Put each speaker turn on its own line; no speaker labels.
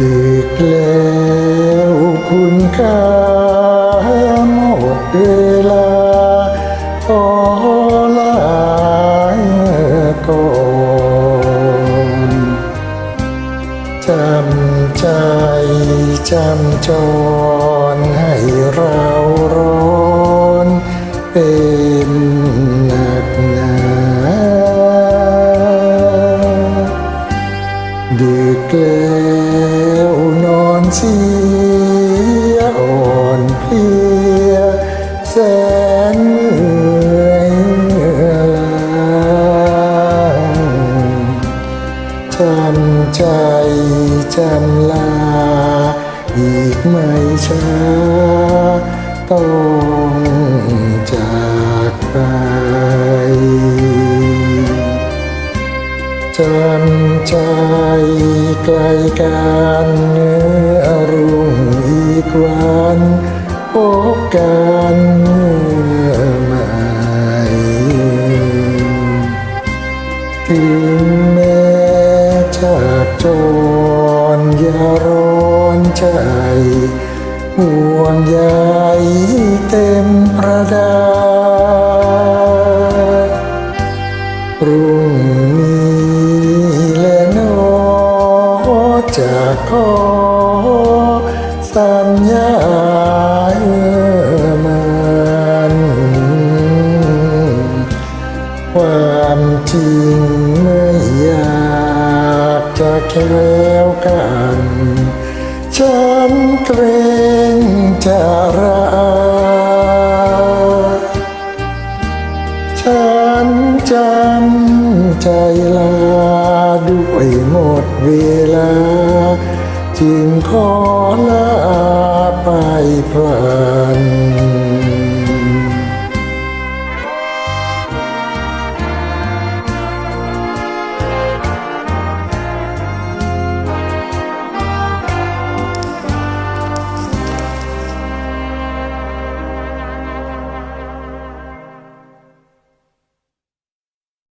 ดึกแล้วคุณค่าหมดเวลาขอลาก่อนจำใจจำจรให้เราร้อนเป็นหนักหนาดึกแล้ว เสียอ่อนเพลียแสนเหนื่อยลจำใจจำลา อีกไม่ช้าต้องจากไป จำใจไกลกันเนื้อรุ่งอีกวันพบกันเมื่อใหม่ถึงแม้จากจรอย่าร้อนใจห่วงใยเต็มประดารุ่ สัญญาเอ่อมันความจริงไม่อยากจะแคล้วกัน ฉันเกรงจะรักฉันจำใจลาด้วยหมดเวลา จึงขอลาไปพลัน